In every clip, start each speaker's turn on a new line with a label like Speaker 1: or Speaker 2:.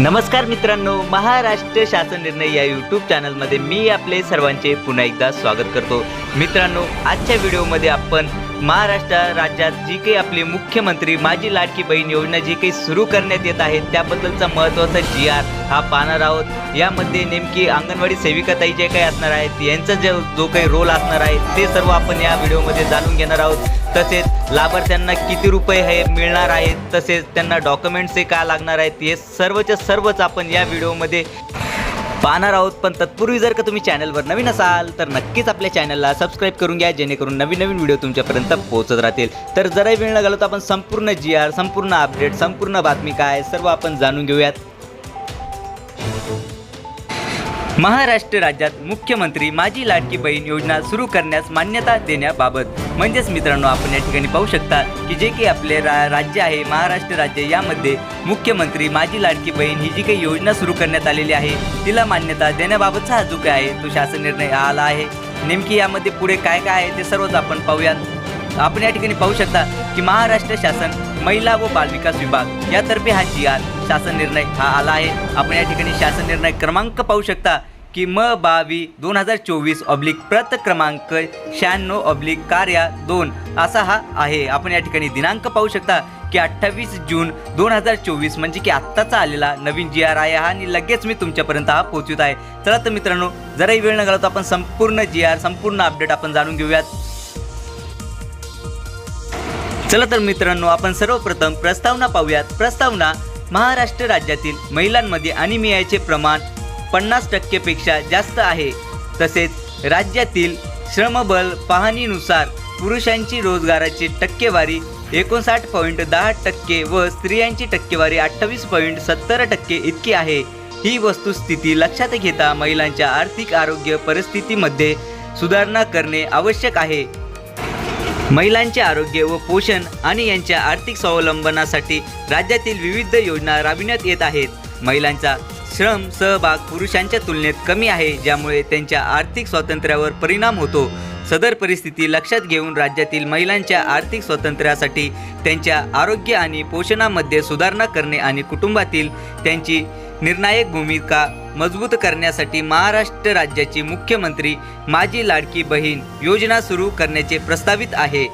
Speaker 1: नमस्कार मित्रांनो महाराष्ट्र शासन निर्णय या यूट्यूब चॅनलमध्ये मी आपले सर्वांचे पुन्हा एकदा स्वागत करतो. मित्रांनो आजच्या व्हिडिओमध्ये आपण महाराष्ट्र राज्यात जी काही आपली मुख्यमंत्री माझी लाडकी बहीण योजना जी काही सुरू करण्यात येत आहे त्याबद्दलचा महत्त्वाचा जी आर हा पाहणार आहोत. यामध्ये नेमकी अंगणवाडी सेविकाताई जे काही असणार आहेत यांचा जो जो काही रोल असणार आहे ते सर्व आपण या व्हिडिओमध्ये जाणून घेणार आहोत. तसेच लाभार्थ्यांना किती रुपये हे मिळणार आहेत तसेच त्यांना डॉक्युमेंट्स हे का लागणार आहेत हे सर्वच्या सर्वच आपण या व्हिडिओमध्ये पाहणार आहोत पण तत्पूर्वी जर का तुम्ही चॅनलवर नवीन असाल तर नक्कीच आपल्या चॅनलला सबस्क्राईब करून घ्या जेणेकरून नवीन नवीन व्हिडिओ तुमच्यापर्यंत पोहोचत राहतील. तर जराही वेळ न घालवता आपण संपूर्ण जी आर संपूर्ण अपडेट संपूर्ण बातमी काय सर्व आपण जाणून घेऊयात. महाराष्ट्र राज्यात मुख्यमंत्री माझी लाडकी बहीण योजना सुरू करण्यास मान्यता देण्याबाबत म्हणजेच मित्रांनो आपण या ठिकाणी पाहू शकता की जे काही आपले रा राज्य आहे महाराष्ट्र राज्य यामध्ये मुख्यमंत्री माझी लाडकी बहीण ही जी काही योजना सुरू करण्यात आलेली आहे तिला मान्यता देण्याबाबतचा हा जो काय आहे तो शासन निर्णय आला आहे. नेमकी यामध्ये पुढे काय काय आहे ते सर्वच आपण पाहूयात. आपण या ठिकाणी पाहू शकता की महाराष्ट्र शासन महिला व बालविकास विभाग यातर्फे हा जी आर शासन निर्णय हा आला आहे. आपण या ठिकाणी शासन निर्णय क्रमांक पाहू शकता की म बावी दोन हजार चोवीस ऑब्लिक प्रत क्रमांक शहाण्णव ऑब्लिक कार्या दोन असा हा आहे. आपण या ठिकाणी दिनांक पाहू शकता की अठ्ठावीस जून दोन हजार चोवीस म्हणजे की आत्ताचा आलेला नवीन जी आर आहे हा आणि लगेच मी तुमच्यापर्यंत हा पोहोचत आहे. चला तर मित्रांनो जराही वेळ न घालवता आपण संपूर्ण जी आर संपूर्ण अपडेट आपण जाणून घेऊयात. चला तर मित्रांनो आपण सर्वप्रथम प्रस्तावना पाहूयात. प्रस्तावना महाराष्ट्र राज्यातील महिलांमध्ये अनिमियाचे प्रमाण पन्नास टक्केपेक्षा जास्त आहे. तसेच राज्यातील श्रमबल पाहणीनुसार पुरुषांची रोजगाराची टक्केवारी एकोणसाठ पॉईंट दहा टक्के व स्त्रियांची टक्केवारी अठ्ठावीस पॉईंट सत्तर टक्के इतकी आहे. ही वस्तुस्थिती लक्षात घेता महिलांच्या आर्थिक आरोग्य परिस्थितीमध्ये सुधारणा करणे आवश्यक आहे. महिलांचे आरोग्य व पोषण आणि यांच्या आर्थिक स्वावलंबनासाठी राज्यातील विविध योजना राबविण्यात येत आहेत. महिलांचा श्रम सहभाग पुरुषांच्या तुलनेत कमी आहे ज्यामुळे त्यांच्या आर्थिक स्वातंत्र्यावर परिणाम होतो. सदर परिस्थिती लक्षात घेऊन राज्यातील महिलांच्या आर्थिक स्वातंत्र्यासाठी त्यांच्या आरोग्य आणि पोषणामध्ये सुधारणा करणे आणि कुटुंबातील त्यांची निर्णायक भूमिका मजबूत करण्यासाठी महाराष्ट्र राज्याची मुख्यमंत्री माझी लाडकी बहीण योजना सुरू करण्याचे प्रस्तावित आहे.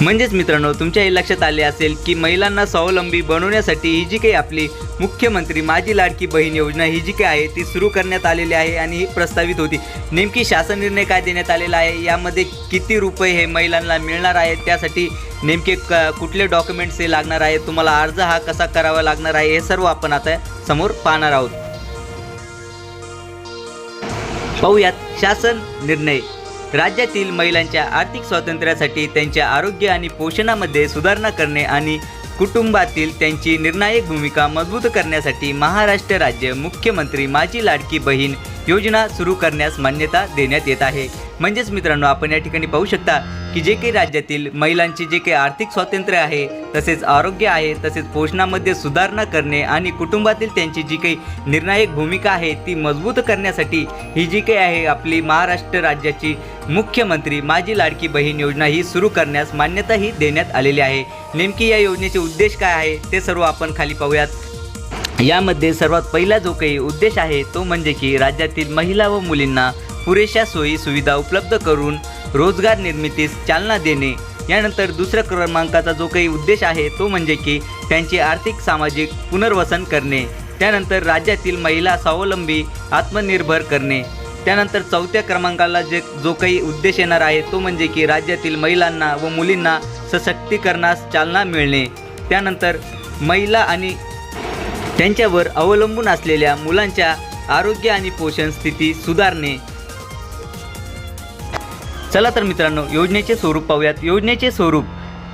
Speaker 1: म्हणजेच मित्रांनो तुमच्या हे लक्षात आले असेल की महिलांना स्वावलंबी बनवण्यासाठी ही जी काही आपली मुख्यमंत्री माझी लाडकी बहीण योजना ही जी काही आहे ती सुरू करण्यात आलेली आहे आणि ही प्रस्तावित होती. नेमकी शासन निर्णय काय देण्यात आलेला आहे? यामध्ये किती रुपये हे महिलांना मिळणार आहेत? त्यासाठी नेमके क कुठले डॉक्युमेंट्स हे लागणार आहे तुम्हाला अर्ज हा कसा करावा लागणार आहे? हे सर्व आपण आता समोर पाहणार आहोत. पाहूयात शासन निर्णय. राज्यातील महिलांच्या आर्थिक स्वातंत्र्यासाठी त्यांच्या आरोग्य आणि पोषणामध्ये सुधारणा करणे आणि कुटुंबातील त्यांची निर्णायक भूमिका मजबूत करण्यासाठी महाराष्ट्र राज्य मुख्यमंत्री माझी लाडकी बहीण योजना सुरू करण्यास मान्यता देण्यात येत आहे. म्हणजेच मित्रांनो आपण या ठिकाणी पाहू शकता की जे काही राज्यातील महिलांचे जे काही आर्थिक स्वातंत्र्य आहे तसेच आरोग्य आहे तसेच पोषणामध्ये सुधारणा करणे आणि कुटुंबातील त्यांची जी काही निर्णायक भूमिका आहे ती मजबूत करण्यासाठी ही जी काही आहे आपली महाराष्ट्र राज्याची मुख्यमंत्री माझी लाडकी बहीण योजना ही सुरू करण्यास मान्यताही देण्यात आलेली आहे. नेमकी या योजनेचे उद्देश काय आहे ते सर्व आपण खाली पाहूयात. यामध्ये सर्वात पहिला जो काही उद्देश आहे तो म्हणजे की राज्यातील महिला व मुलींना पुरेशा सोयी सुविधा उपलब्ध करून रोजगार निर्मितीस चालना देणे. यानंतर दुसऱ्या क्रमांकाचा जो काही उद्देश आहे तो म्हणजे की त्यांचे आर्थिक सामाजिक पुनर्वसन करणे. त्यानंतर राज्यातील महिला स्वावलंबी आत्मनिर्भर करणे. त्यानंतर चौथ्या क्रमांकाला जे जो काही उद्देश येणार आहे तो म्हणजे की राज्यातील महिलांना व मुलींना सशक्तीकरणास चालना मिळणे. त्यानंतर महिला आणि त्यांच्यावर अवलंबून असलेल्या मुलांच्या आरोग्य आणि पोषण स्थिती सुधारणे. चला तर मित्रांनो योजनेचे स्वरूप पाहूयात. योजनेचे स्वरूप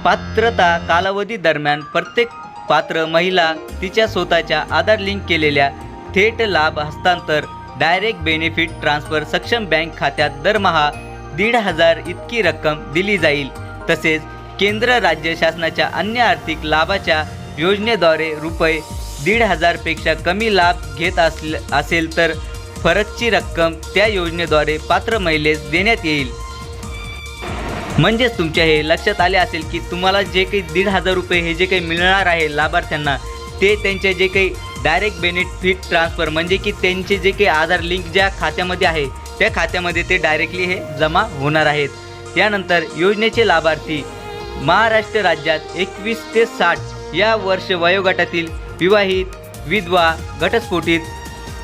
Speaker 1: पात्रता कालावधी दरम्यान प्रत्येक पात्र महिला तिच्या स्वतःच्या आधार लिंक केलेल्या थेट लाभ हस्तांतर डायरेक्ट बेनिफिट ट्रान्सफर सक्षम बँक खात्यात दरमहा दीड हजार इतकी रक्कम दिली जाईल. तसेच केंद्र राज्य शासनाच्या अन्य आर्थिक लाभाच्या योजनेद्वारे रुपये दीड हजारपेक्षा कमी लाभ घेत असेल तर फरकची रक्कम त्या योजनेद्वारे पात्र महिलेस देण्यात येईल. म्हणजेच तुमच्या हे लक्षात आले असेल की तुम्हाला जे काही दीड हजार रुपये हे जे काही मिळणार आहे लाभार्थ्यांना ते त्यांच्या जे काही डायरेक्ट बेनिफिट ट्रान्सफर म्हणजे की त्यांचे जे काही आधार लिंक ज्या खात्यामध्ये आहे त्या खात्यामध्ये ते डायरेक्टली हे जमा होणार आहेत. यानंतर योजनेचे लाभार्थी महाराष्ट्र राज्यात एकवीस ते साठ या वर्ष वयोगटातील विवाहित विधवा घटस्फोटित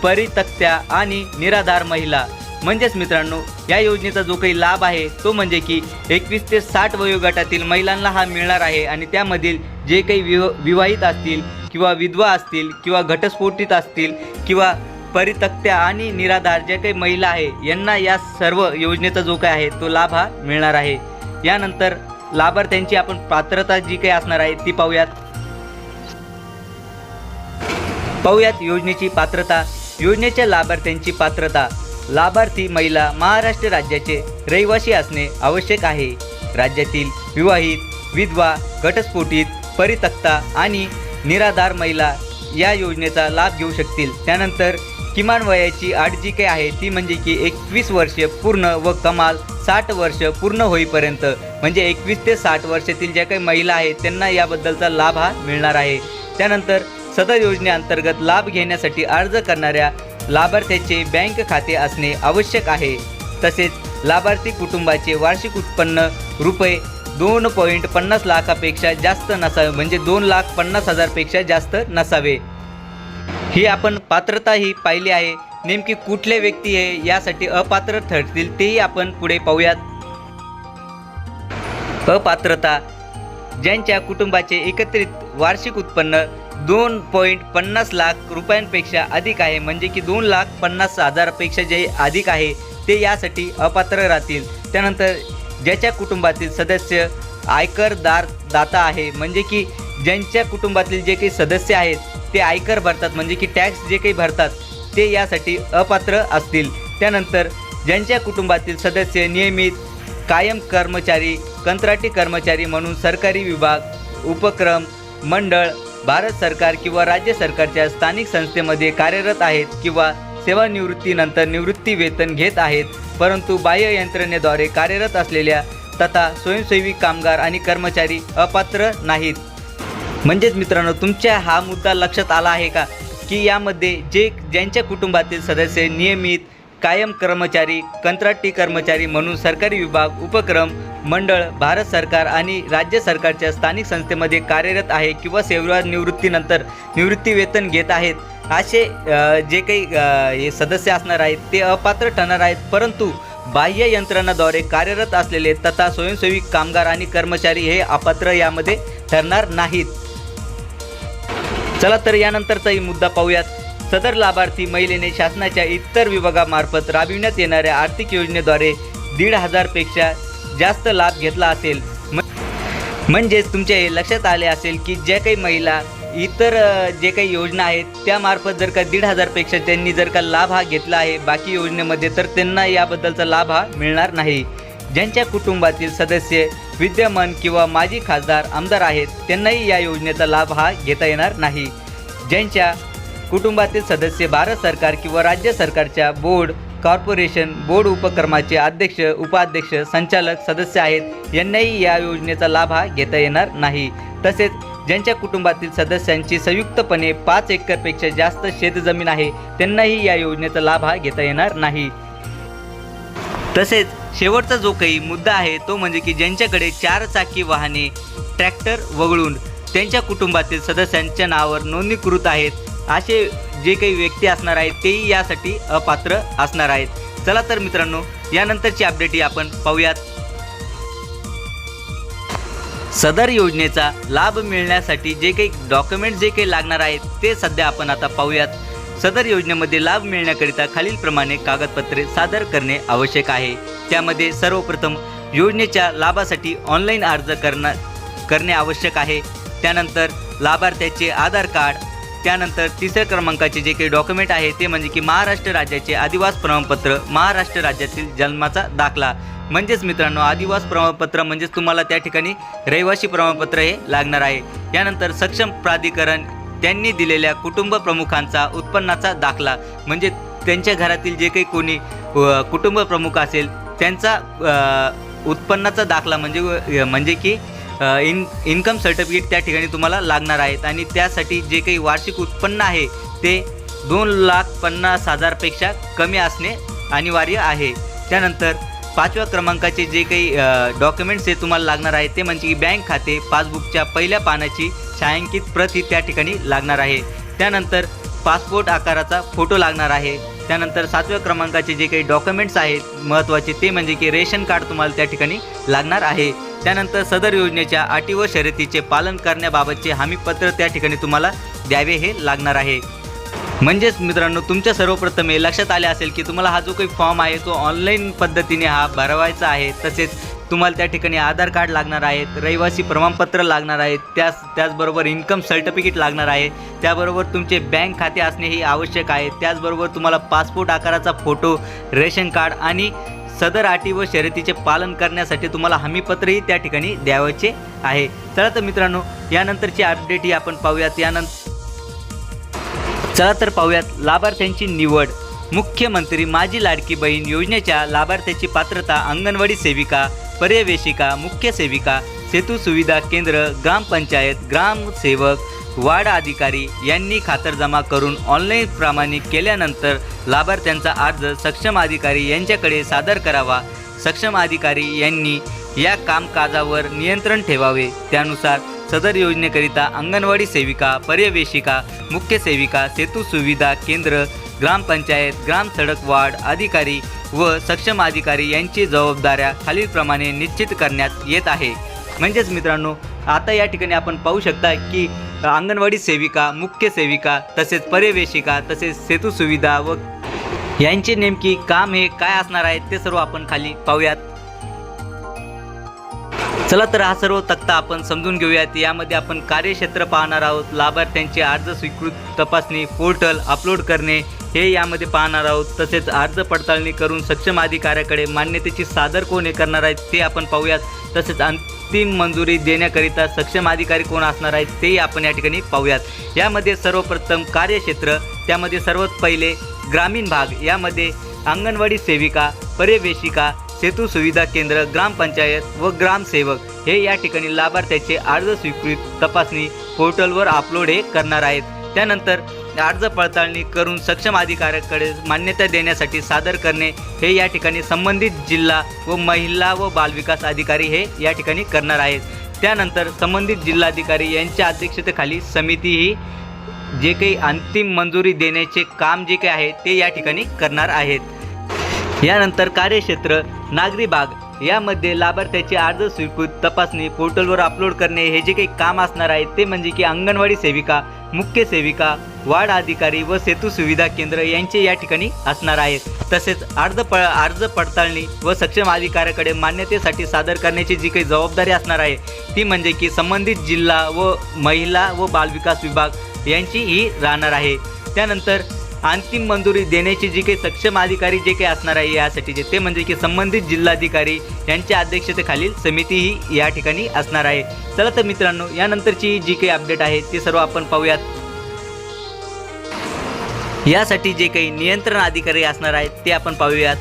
Speaker 1: परितक्त्या आणि निराधार महिला म्हणजेच मित्रांनो या योजनेचा जो काही लाभ आहे तो म्हणजे की एकवीस ते साठ वयोगटातील महिलांना हा मिळणार आहे आणि त्यामधील जे काही विव विवाहित असतील किंवा विधवा असतील किंवा घटस्फोटित असतील किंवा परितक्त्या आणि निराधार ज्या काही महिला आहे यांना या सर्व योजनेचा जो काही आहे तो लाभ हा मिळणार आहे. यानंतर लाभार्थ्यांची आपण पात्रता जी काही असणार आहे ती पाहूयात. पाहूयात योजनेची पात्रता. योजनेच्या लाभार्थ्यांची पात्रता. लाभार्थी महिला महाराष्ट्र राज्याचे रहिवासी असणे आवश्यक आहे. राज्यातील विवाहित विधवा घटस्फोटित परितक्ता आणि निराधार महिला या योजनेचा लाभ घेऊ शकतील. त्यानंतर किमान वयाची अट जी काही आहे ती म्हणजे की एकवीस वर्ष पूर्ण व कमाल साठ वर्ष पूर्ण होईपर्यंत. म्हणजे एकवीस ते साठ वर्षातील ज्या काही महिला आहेत त्यांना याबद्दलचा लाभ हा मिळणार आहे. त्यानंतर सदर योजनेअंतर्गत लाभ घेण्यासाठी अर्ज करणाऱ्या लाभार्थ्याचे बँक खाते असणे आवश्यक आहे. तसेच लाभार्थी कुटुंबाचे वार्षिक उत्पन्न रुपये दोन पॉईंट पन्नास लाखापेक्षा जास्त नसावे म्हणजे दोन लाख पन्नास हजारपेक्षा जास्त नसावे. ही आपण पात्रता ही पाहिली आहे. नेमकी कुठले व्यक्ती हे यासाठी अपात्र ठरतील तेही आपण पुढे पाहूयात. अपात्रता ज्यांच्या कुटुंबाचे एकत्रित वार्षिक उत्पन्न दोन पॉईंट पन्नास लाख रुपयांपेक्षा अधिक आहे. म्हणजे की दोन लाख पन्नास हजारापेक्षा जे अधिक आहे ते यासाठी अपात्र राहतील. त्यानंतर ज्याच्या कुटुंबातील सदस्य आयकरदार दाता आहे म्हणजे की ज्यांच्या कुटुंबातील जे काही सदस्य आहेत ते आयकर भरतात म्हणजे की टॅक्स जे काही भरतात ते यासाठी अपात्र असतील. त्यानंतर ज्यांच्या कुटुंबातील सदस्य नियमित कायम कर्मचारी कंत्राटी कर्मचारी म्हणून सरकारी विभाग उपक्रम मंडळ भारत सरकार किंवा राज्य सरकारच्या स्थानिक संस्थेमध्ये कार्यरत आहेत किंवा सेवानिवृत्तीनंतर निवृत्ती वेतन घेत आहेत परंतु बाह्य यंत्रणेद्वारे कार्यरत असलेल्या तथा स्वयंसेवी कामगार आणि कर्मचारी अपात्र नाहीत. म्हणजेच मित्रांनो तुमच्या हा मुद्दा लक्षात आला आहे का? की यामध्ये जे ज्यांच्या कुटुंबातील सदस्य नियमित कायम कर्मचारी कंत्राटी कर्मचारी म्हणून सरकारी विभाग उपक्रम मंडळ भारत सरकार आणि राज्य सरकारच्या स्थानिक संस्थेमध्ये कार्यरत आहे किंवा सेवानिवृत्तीनंतर निवृत्ती वेतन घेत आहेत. असे जे काही हे सदस्य असणार आहेत ते अपात्र ठरणार आहेत. परंतु बाह्य यंत्रणाद्वारे कार्यरत असलेले तथा स्वयंसेवी कामगार आणि कर्मचारी हे अपात्र यामध्ये ठरणार नाहीत. चला तर यानंतरचाही मुद्दा पाहूयात. सदर लाभार्थी महिलेने शासनाच्या इतर विभागामार्फत राबविण्यात येणाऱ्या आर्थिक योजनेद्वारे दीड हजारपेक्षा जास्त लाभ घेतला असेल. म्हणजेच तुमच्या हे लक्षात आले असेल की ज्या काही महिला इतर जे काही योजना आहेत त्यामार्फत जर का दीड हजारपेक्षा त्यांनी जर का लाभ हा घेतला आहे बाकी योजनेमध्ये तर त्यांना याबद्दलचा लाभ हा मिळणार नाही. ज्यांच्या कुटुंबातील सदस्य विद्यमान किंवा माजी खासदार आमदार आहेत त्यांनाही या योजनेचा लाभ हा घेता येणार नाही. ज्यांच्या कुटुंबातील सदस्य भारत सरकार किंवा राज्य सरकारच्या बोर्ड कॉर्पोरेशन बोर्ड उपक्रमाचे अध्यक्ष उपाध्यक्ष संचालक सदस्य आहेत. यांनाही या योजनेचा लाभ हा घेता येणार नाही. तसेच ज्यांच्या कुटुंबातील सदस्यांची संयुक्तपणे पाच एकरपेक्षा जास्त शेतजमीन आहे त्यांनाही या योजनेचा लाभ हा घेता येणार नाही. तसेच शेवटचा जो काही मुद्दा आहे तो म्हणजे की ज्यांच्याकडे चार चाकी वाहने ट्रॅक्टर वगळून त्यांच्या कुटुंबातील सदस्यांच्या नावावर नोंदणीकृत आहेत असे जे काही व्यक्ती असणार आहेत तेही यासाठी अपात्र असणार आहेत. चला तर मित्रांनो यानंतरची अपडेटही आपण पाहूयात. सदर योजनेचा लाभ मिळण्यासाठी जे काही डॉक्युमेंट जे काही लागणार आहेत ते सध्या आपण आता पाहूयात. सदर योजनेमध्ये लाभ मिळण्याकरिता खालीलप्रमाणे कागदपत्रे सादर करणे आवश्यक आहे. त्यामध्ये सर्वप्रथम योजनेच्या लाभासाठी ऑनलाईन अर्ज करणं करणे आवश्यक आहे. त्यानंतर लाभार्थ्याचे आधार कार्ड त्यानंतर तिसऱ्या क्रमांकाचे जे काही डॉक्युमेंट आहे ते म्हणजे की महाराष्ट्र राज्याचे आदिवास प्रमाणपत्र महाराष्ट्र राज्यातील जन्माचा दाखला. म्हणजेच मित्रांनो आदिवास प्रमाणपत्र म्हणजेच तुम्हाला त्या ठिकाणी रहिवासी प्रमाणपत्र हे लागणार आहे. यानंतर सक्षम प्राधिकरण त्यांनी दिलेल्या कुटुंब प्रमुखांचा उत्पन्नाचा दाखला. म्हणजे त्यांच्या घरातील जे काही कोणी कुटुंब प्रमुख असेल त्यांचा उत्पन्नाचा दाखला म्हणजे म्हणजे की इन इन्कम सर्टिफिकेट त्या ठिकाणी तुम्हाला लागणार आहेत. आणि त्यासाठी जे काही वार्षिक उत्पन्न आहे ते दोन लाख पन्नास हजारपेक्षा कमी असणे अनिवार्य आहे. त्यानंतर पाचव्या क्रमांकाचे जे काही डॉक्युमेंट्स हे तुम्हाला लागणार आहे ते म्हणजे की बँक खाते पासबुकच्या पहिल्या पानाची छायांकित प्रत ही त्या ठिकाणी लागणार आहे. त्यानंतर पासपोर्ट आकाराचा फोटो लागणार आहे. त्यानंतर सातव्या क्रमांकाचे जे काही डॉक्युमेंट्स आहेत महत्त्वाचे ते म्हणजे की रेशन कार्ड तुम्हाला त्या ठिकाणी लागणार आहे. त्यानंतर सदर योजनेच्या अटी व शर्यतीचे पालन करण्याबाबतचे हमीपत्र त्या ठिकाणी तुम्हाला द्यावे हे लागणार आहे. म्हणजेच मित्रांनो तुमच्या सर्वप्रथम हे लक्षात आले असेल की तुम्हाला हा जो काही फॉर्म आहे तो ऑनलाईन पद्धतीने हा भरवायचा आहे. तसेच तुम्हाला त्या ठिकाणी आधार कार्ड लागणार आहेत रहिवासी प्रमाणपत्र लागणार आहेत त्याच त्याचबरोबर इन्कम सर्टिफिकेट लागणार आहे. त्याबरोबर तुमचे बँक खाते असणे हे आवश्यक आहे. त्याचबरोबर तुम्हाला पासपोर्ट आकाराचा फोटो रेशन कार्ड आणि सदर अटी व शर्यतीचे पालन करण्यासाठी तुम्हाला हमीपत्रही त्या ठिकाणी द्यावायचे आहे. चला तर मित्रांनो यानंतरची अपडेटही आपण पाहूयात. यानंतर चला तर पाहूयात लाभार्थ्यांची निवड. मुख्यमंत्री माझी लाडकी बहीण योजनेच्या लाभार्थ्याची पात्रता अंगणवाडी सेविका पर्यवेशिका मुख्य सेविका सेतू सुविधा केंद्र ग्रामपंचायत ग्रामसेवक वाढ अधिकारी यांनी खातरजमा करून ऑनलाईन प्रमाणित केल्यानंतर लाभार्थ्यांचा अर्ज सक्षम अधिकारी यांच्याकडे सादर करावा. सक्षम अधिकारी यांनी या कामकाजावर नियंत्रण ठेवावे. त्यानुसार सदर योजनेकरिता अंगणवाडी सेविका पर्यवेशिका मुख्य सेविका सेतू सुविधा केंद्र ग्रामपंचायत ग्राम सडक वार्ड अधिकारी व सक्षम अधिकारी यांची जबाबदाऱ्या खालीलप्रमाणे निश्चित करण्यात येत आहे. म्हणजेच मित्रांनो आता या ठिकाणी आपण पाहू शकता की अंगणवाडी सेविका मुख्य सेविका तसेच पर्यवेशिका तसेच सेतू सुविधा व यांचे नेमकी काम हे काय असणार आहे ते सर्व आपण खाली पाहूयात. चला तर हा सर्व तक्ता आपण समजून घेऊयात. यामध्ये आपण कार्यक्षेत्र पाहणार आहोत. लाभार्थ्यांचे अर्ज स्वीकृत तपासणी पोर्टल अपलोड करणे हे यामध्ये पाहणार आहोत. तसेच अर्ज पडताळणी करून सक्षम अधिकाऱ्याकडे मान्यतेची सादर कोण हे करणार आहेत ते आपण पाहूयात. तसेच अंतिम मंजुरी देण्याकरिता सक्षम अधिकारी कोण असणार आहेत तेही आपण या ठिकाणी पाहूयात. यामध्ये सर्वप्रथम कार्यक्षेत्र त्यामध्ये सर्वात पहिले ग्रामीण भाग यामध्ये अंगणवाडी सेविका पर्यवेशिका सेतू सुविधा केंद्र ग्रामपंचायत व ग्रामसेवक हे या ठिकाणी लाभार्थ्याचे अर्ज स्वीकृत तपासणी पोर्टलवर अपलोड हे करणार आहेत. त्यानंतर अर्ज पडताळणी करून सक्षम अधिकाऱ्याकडे मान्यता देण्यासाठी सादर करणे हे या ठिकाणी संबंधित जिल्हा व महिला व बालविकास अधिकारी हे या ठिकाणी करणार आहेत. त्यानंतर संबंधित जिल्हाधिकारी यांच्या अध्यक्षतेखाली समिती ही जे काही अंतिम मंजुरी देण्याचे काम जे काही आहे ते या ठिकाणी करणार आहेत. यानंतर कार्यक्षेत्र नागरी भाग यामध्ये लाभार्थ्याचे अर्ज स्वीकृत तपासणी पोर्टलवर अपलोड करणे हे जे काही काम असणार आहे ते म्हणजे की अंगणवाडी सेविका मुख्य सेविका वार्ड अधिकारी व सेतू सुविधा केंद्र यांचे या ठिकाणी असणार आहेत. तसेच अर्ज प अर्ज पडताळणी व सक्षम अधिकाऱ्याकडे मान्यतेसाठी सादर करण्याची जी काही जबाबदारी असणार आहे ती म्हणजे की संबंधित जिल्हा व महिला व बालविकास विभाग यांची ही राहणार आहे. त्यानंतर अंतिम मंजुरी देण्याची जी काही सक्षम अधिकारी जे काही असणार आहे यासाठीचे ते म्हणजे की संबंधित जिल्हाधिकारी यांच्या अध्यक्षतेखालील समिती ही या ठिकाणी असणार आहे. चला तर मित्रांनो यानंतरची जी काही अपडेट आहे ती सर्व आपण पाहूयात. यासाठी जे काही नियंत्रण अधिकारी असणार आहेत ते आपण पाहूयात.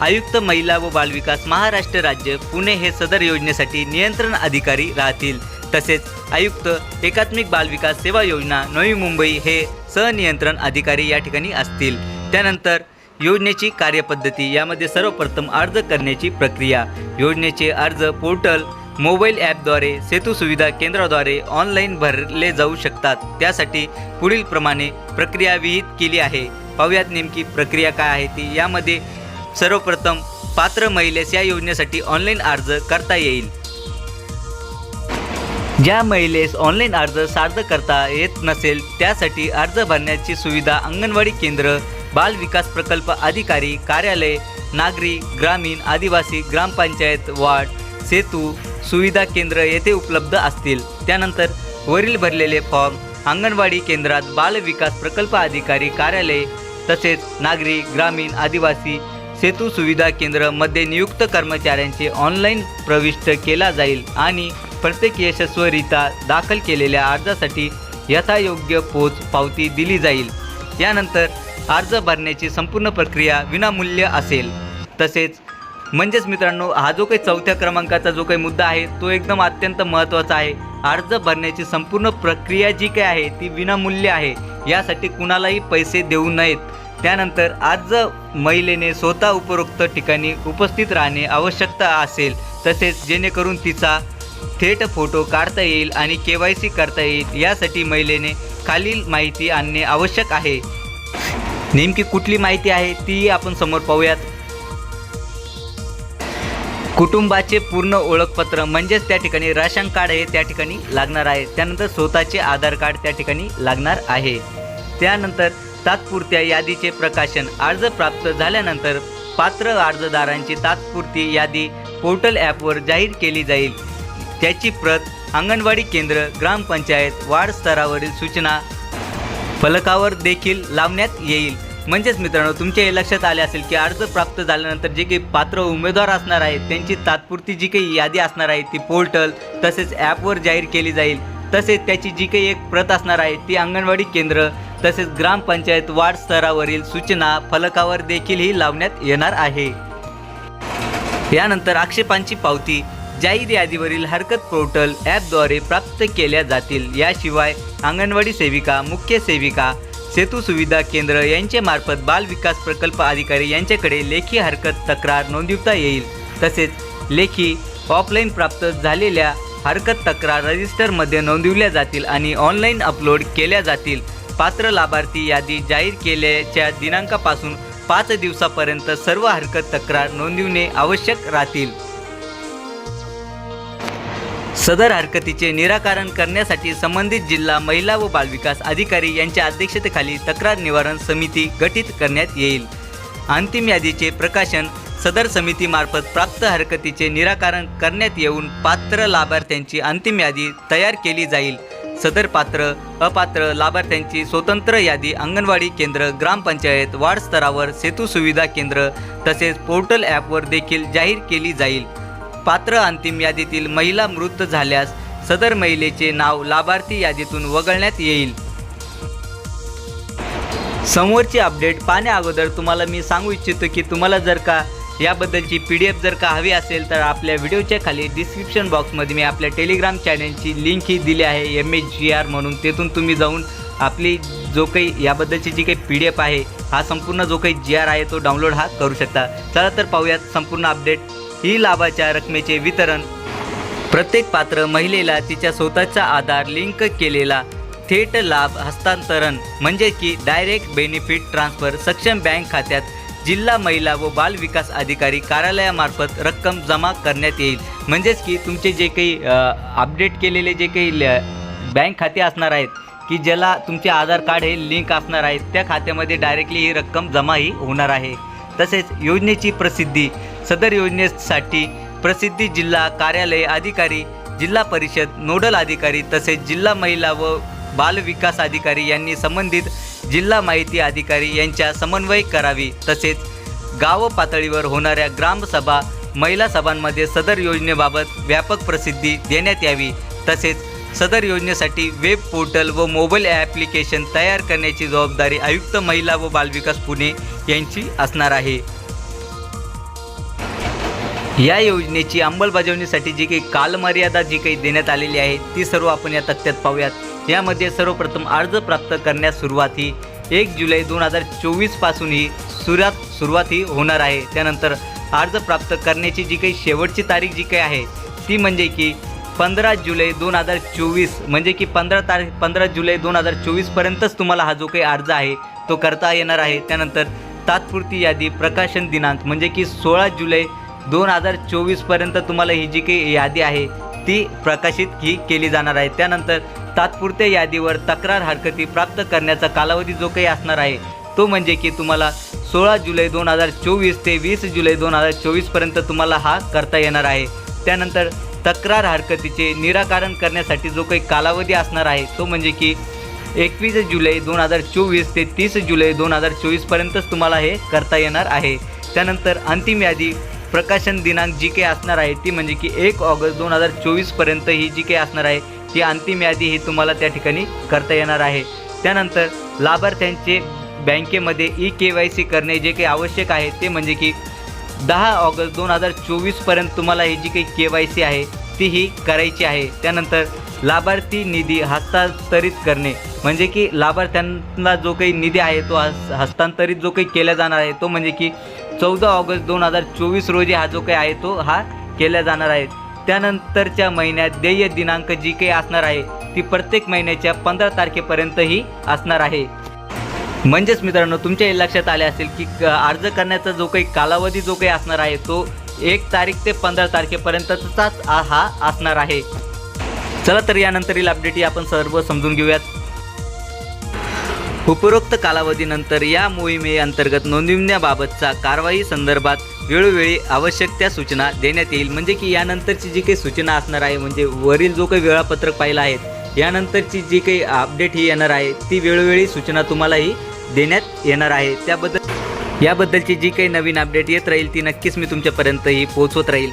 Speaker 1: आयुक्त महिला व बालविकास महाराष्ट्र राज्य पुणे हे सदर योजनेसाठी नियंत्रण अधिकारी राहतील. तसेच आयुक्त एकात्मिक बालविकास सेवा योजना नवी मुंबई हे सहनियंत्रण अधिकारी या ठिकाणी असतील. त्यानंतर योजनेची कार्यपद्धती यामध्ये सर्वप्रथम अर्ज करण्याची प्रक्रिया योजनेचे अर्ज पोर्टल मोबाईल ॲपद्वारे सेतू सुविधा केंद्राद्वारे ऑनलाईन भरले जाऊ शकतात. त्यासाठी पुढील प्रमाणे प्रक्रिया विहित केली आहे. पाहूयात नेमकी प्रक्रिया काय आहे ती? यामध्ये सर्वप्रथम पात्र महिलेस या योजनेसाठी ऑनलाईन अर्ज करता येईल. ज्या महिलेस ऑनलाईन अर्ज सादर करता येत नसेल त्यासाठी अर्ज भरण्याची सुविधा अंगणवाडी केंद्र बाल विकास प्रकल्प अधिकारी कार्यालय नागरी ग्रामीण आदिवासी ग्रामपंचायत वार्ड सेतू सुविधा केंद्र येथे उपलब्ध असतील. त्यानंतर वरील भरलेले फॉर्म अंगणवाडी केंद्रात बाल विकास प्रकल्प अधिकारी कार्यालय तसेच नागरी ग्रामीण आदिवासी सेतू सुविधा केंद्रमध्ये नियुक्त कर्मचाऱ्यांचे ऑनलाईन प्रविष्ट केला जाईल आणि प्रत्येक यशस्वीरित्या दाखल केलेल्या अर्जासाठी यथायोग्य पोच पावती दिली जाईल. यानंतर अर्ज भरण्याची संपूर्ण प्रक्रिया विनामूल्य असेल. तसेच म्हणजेच मित्रांनो हा जो काही चौथ्या क्रमांकाचा जो काही मुद्दा आहे तो एकदम अत्यंत महत्त्वाचा आहे. अर्ज भरण्याची संपूर्ण प्रक्रिया जी काही आहे ती विनामूल्य आहे. यासाठी कुणालाही पैसे देऊ नयेत. त्यानंतर आज महिलेने स्वतः उपरोक्त ठिकाणी उपस्थित राहणे आवश्यकता असेल. तसेच जेणेकरून तिचा थेट फोटो काढता येईल आणि के वाय सी करता येईल यासाठी महिलेने खालील माहिती आणणे आवश्यक आहे. नेमकी कुठली माहिती आहे तीही आपण समोर पाहूयात. कुटुंबाचे पूर्ण ओळखपत्र म्हणजेच त्या ठिकाणी राशन कार्ड हे त्या ठिकाणी लागणार आहे. त्यानंतर स्वतःचे आधार कार्ड त्या ठिकाणी लागणार आहे. त्यानंतर तात्पुरत्या यादीचे प्रकाशन. अर्ज प्राप्त झाल्यानंतर पात्र अर्जदारांची तात्पुरती यादी पोर्टल ॲपवर जाहीर केली जाईल. त्याची प्रत अंगणवाडी केंद्र ग्रामपंचायत वार्ड स्तरावरील सूचना फलकावर देखील लावण्यात येईल. म्हणजेच मित्रांनो तुमच्या हे लक्षात आले असेल की अर्ज प्राप्त झाल्यानंतर जे काही पात्र उमेदवार असणार आहेत त्यांची तात्पुरती जी काही यादी असणार आहे ती पोर्टल तसेच ॲपवर जाहीर केली जाईल. तसेच त्याची जी काही एक प्रत असणार आहे ती अंगणवाडी केंद्र तसेच ग्रामपंचायत वार्ड स्तरावरील सूचना फलकावर देखील ही लावण्यात येणार आहे. यानंतर आक्षेपांची पावती जाहीर यादीवरील हरकत पोर्टल ॲपद्वारे प्राप्त केल्या जातील. याशिवाय अंगणवाडी सेविका मुख्य सेविका सेतू सुविधा केंद्र यांचे मार्फत बाल विकास प्रकल्प अधिकारी यांच्याकडे लेखी हरकत तक्रार नोंदवता येईल. तसेच लेखी ऑफलाईन प्राप्त झालेल्या हरकत तक्रार रजिस्टरमध्ये नोंदविल्या जातील आणि ऑनलाईन अपलोड केल्या जातील. पात्र लाभार्थी यादी जाहीर केल्याच्या दिनांकापासून पाच दिवसापर्यंत सर्व हरकत तक्रार नोंदविणे आवश्यक राहतील. सदर हरकतीचे निराकरण करण्यासाठी संबंधित जिल्हा महिला व बालविकास अधिकारी यांच्या अध्यक्षतेखाली तक्रार निवारण समिती गठीत करण्यात येईल. अंतिम यादीचे प्रकाशन सदर समितीमार्फत प्राप्त हरकतीचे निराकरण करण्यात येऊन पात्र लाभार्थ्यांची अंतिम यादी तयार केली जाईल. सदर पात्र अपात्र लाभार्थ्यांची स्वतंत्र यादी अंगणवाडी केंद्र ग्रामपंचायत वार्ड स्तरावर सेतू सुविधा केंद्र तसेच पोर्टल ॲपवर देखील जाहीर केली जाईल. पात्र अंतिम यादीतील महिला मृत झाल्यास सदर महिलेचे नाव लाभार्थी यादीतून वगळण्यात येईल. समोरची अपडेट पाहण्या अगोदर तुम्हाला मी सांगू इच्छितो की तुम्हाला जर का याबद्दलची पी डी एफ जर का हवी असेल तर आपल्या व्हिडिओच्या खाली डिस्क्रिप्शन बॉक्समध्ये मी आपल्या टेलिग्राम चॅनलची लिंक ही दिली आहे एम एच जी आर म्हणून. तेथून तुम्ही जाऊन आपली जो काही याबद्दलची जी काही पी डी एफ आहे हा संपूर्ण जो काही जी आर आहे तो डाउनलोड हा करू शकता. चला तर पाहूयात संपूर्ण अपडेट. ही लाभाच्या रकमेचे वितरण. प्रत्येक पात्र महिलेला तिच्या स्वतःचा आधार लिंक केलेला थेट लाभ हस्तांतरण म्हणजे की डायरेक्ट बेनिफिट ट्रान्सफर सक्षम बँक खात्यात जिल्हा महिला व बाल विकास अधिकारी कार्यालयामार्फत रक्कम जमा करण्यात येईल. म्हणजेच की तुमचे जे काही अपडेट केलेले जे काही ल- बँक खाते असणार आहेत की ज्याला तुमचे आधार कार्ड हे लिंक असणार आहेत त्या खात्यामध्ये डायरेक्टली ही रक्कम जमाही होणार आहे. तसेच योजनेची प्रसिद्धी सदर योजनेसाठी प्रसिद्धी जिल्हा कार्यालय अधिकारी जिल्हा परिषद नोडल अधिकारी तसेच जिल्हा महिला व बाल विकास अधिकारी यांनी संबंधित जिल्हा माहिती अधिकारी यांच्या समन्वय करावी तसेच गाव पातळीवर होणाऱ्या ग्रामसभा महिला सभांमध्ये सदर योजनेबाबत व्यापक प्रसिद्धी देण्यात यावी तसेच सदर योजनेसाठी वेब पोर्टल व मोबाईल ॲप्लिकेशन तयार करण्याची जबाबदारी आयुक्त महिला व बालविकास पुणे यांची असणार आहे. या योजनेची अंमलबजावणीसाठी जी काही कालमर्यादा जी काही देण्यात आलेली आहे ती सर्व आपण या तक्त्यात पाहूयात. यामध्ये सर्वप्रथम अर्ज प्राप्त करण्यास सुरुवात ही एक जुलै दोन हजार चोवीसपासून ही सुरात सुरुवात ही होणार आहे. त्यानंतर अर्ज प्राप्त करण्याची जी काही शेवटची तारीख जी काही आहे ती म्हणजे की पंधरा जुलै दोन हजार चोवीस म्हणजे की पंधरा तारीख पंधरा जुलै दोन हजार चोवीसपर्यंतच तुम्हाला हा जो काही अर्ज आहे तो करता येणार आहे. त्यानंतर तात्पुरती यादी प्रकाशन दिनांक म्हणजे की सोळा जुलै दोन हजार चोवीसपर्यंत तुम्हाला ही जी काही यादी आहे ती प्रकाशित ही केली जाणार आहे. त्यानंतर तात्पुरत्या यादीवर तक्रार हरकती प्राप्त करण्याचा कालावधी जो काही असणार आहे तो म्हणजे की तुम्हाला सोळा जुलै दोन हजार चोवीस ते वीस जुलै दोन हजार चोवीसपर्यंत तुम्हाला हा करता येणार आहे. त्यानंतर तक्रार हरकतीचे निराकरण करण्यासाठी जो काही कालावधी असणार आहे तो म्हणजे की एकवीस जुलै दोन हजार चोवीस ते तीस जुलै दोन हजार चोवीसपर्यंतच तुम्हाला हे करता येणार आहे. त्यानंतर अंतिम यादी प्रकाशन दिनांक जी काही असणार आहे ती म्हणजे की एक ऑगस्ट दोन हजार चोवीसपर्यंत ही जी काही असणार आहे ती अंतिम यादी ही तुम्हाला त्या ठिकाणी करता येणार आहे. त्यानंतर लाभार्थ्यांचे बँकेमध्ये ई के वाय सी करणे जे काही आवश्यक आहे ते म्हणजे की दहा ऑगस्ट दोन हजार चोवीसपर्यंत तुम्हाला ही जी काही के वाय सी आहे ती ही करायची आहे. त्यानंतर लाभार्थी निधी हस्तांतरित करणे म्हणजे की लाभार्थ्यांना जो काही निधी आहे तो हस्तांतरित जो काही केला जाणार आहे तो म्हणजे की चौदा ऑगस्ट दोन हजार चोवीस रोजी हा जो काही आहे तो हा केला जाणार आहे. त्यानंतरच्या महिन्यात देय दिनांक जी काही असणार आहे ती प्रत्येक महिन्याच्या पंधरा तारखेपर्यंतही असणार आहे. म्हणजेच मित्रांनो तुमच्या हे लक्षात आले असेल की क- अर्ज करण्याचा जो काही कालावधी जो काही असणार आहे तो एक तारीख ते पंधरा तारखेपर्यंतचाच हा असणार आहे. चला तर यानंतरील अपडेट आपण सर्व समजून घेऊयात. उपरोक्त कालावधीनंतर या मोहिमेअंतर्गत नोंदविण्याबाबतचा कारवाई संदर्भात वेळोवेळी आवश्यक त्या सूचना देण्यात येईल. म्हणजे की यानंतरची जी काही सूचना असणार आहे म्हणजे वरील जो काही वेळापत्रक पाहिलं आहे यानंतरची जी काही अपडेट ही येणार आहे ती वेळोवेळी सूचना तुम्हालाही देण्यात येणार आहे. त्याबद्दल याबद्दलची जी काही नवीन अपडेट येत राहील ती नक्कीच मी तुमच्यापर्यंतही पोहोचवत राहील.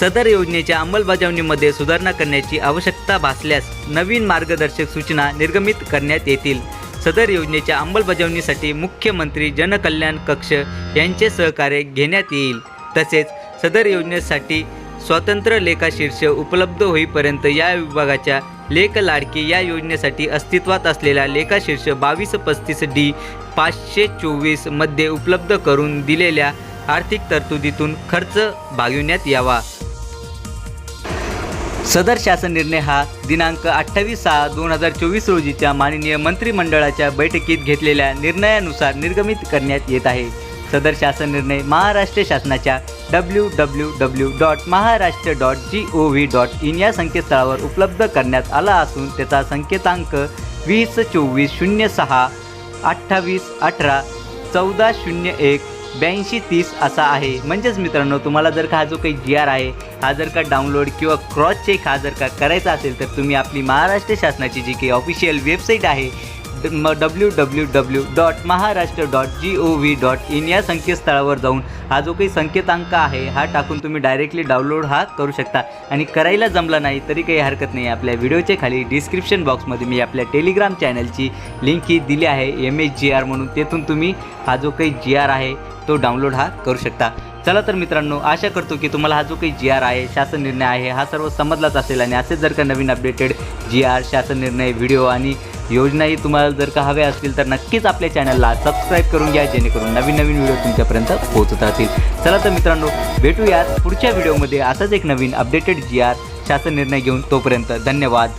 Speaker 1: सदर योजनेच्या अंमलबजावणीमध्ये सुधारणा करण्याची आवश्यकता भासल्यास नवीन मार्गदर्शक सूचना निर्गमित करण्यात येतील. सदर योजनेच्या अंमलबजावणीसाठी मुख्यमंत्री जनकल्याण कक्ष यांचे सहकार्य घेण्यात येईल. तसेच सदर योजनेसाठी स्वतंत्र लेखाशीर्ष उपलब्ध होईपर्यंत या विभागाच्या लेख लाडकी या योजनेसाठी अस्तित्वात असलेला लेखाशीर्ष बावीस पस्तीस डी पाचशे चोवीसमध्ये उपलब्ध करून दिलेल्या आर्थिक तरतुदीतून खर्च भागविण्यात यावा. सदर शासन निर्णय हा दिनांक अठ्ठावीस सहा दोन हजार चोवीस रोजीच्या माननीय मंत्रिमंडळाच्या बैठकीत घेतलेल्या निर्णयानुसार निर्गमित करण्यात येत आहे. सदर शासन निर्णय महाराष्ट्र शासनाच्या W W W dot Maharashtra dot G O V dot in या संकेतस्थळावर उपलब्ध करण्यात आला असून त्याचा संकेतांक वीस चोवीस शून्य सहा अठ्ठावीस अठरा चौदा शून्य एक ब्याऐंशी तीस असा आहे. म्हणजेच मित्रांनो तुम्हाला जर का हा जो काही जी आर आहे हा जर का डाउनलोड किंवा क्रॉस चेक हा जर का करायचा असेल तर तुम्ही आपली महाराष्ट्र शासनाची जी काही ऑफिशियल वेबसाईट आहे W W W dot Maharashtra dot G O V dot in या संकेतस्थळावर जाऊन हा जो काही संकेतांक आहे हा टाकून तुम्ही डायरेक्टली डाउनलोड हा करू शकता. आणि करायला जमला नाही तरी काही हरकत नाही. आपल्या व्हिडिओच्या खाली डिस्क्रिप्शन बॉक्समध्ये मी आपल्या टेलिग्राम चॅनलची लिंक ही दिली आहे एम एच जी आर म्हणून. तेथून तुम्ही हा जो काही जी आर आहे तो डाउनलोड हा करू शकता. चला तर मित्रांनो आशा करतो की तुम्हाला हा जो काही जी आर आहे शासन निर्णय आहे हा सर्व समजलाच असेल. आणि असेच जर का नवीन अपडेटेड जी आर शासन निर्णय व्हिडिओ आणि योजनाही तुम्हाला जर का हव्या असतील तर नक्कीच आपल्या चॅनलला सबस्क्राईब करून घ्या जेणेकरून नवीन नवीन व्हिडिओ तुमच्यापर्यंत पोहोचत राहतील. चला तर मित्रांनो भेटूयात पुढच्या व्हिडिओमध्ये. असाच एक नवीन अपडेटेड जी आर शासन निर्णय घेऊन तोपर्यंत धन्यवाद.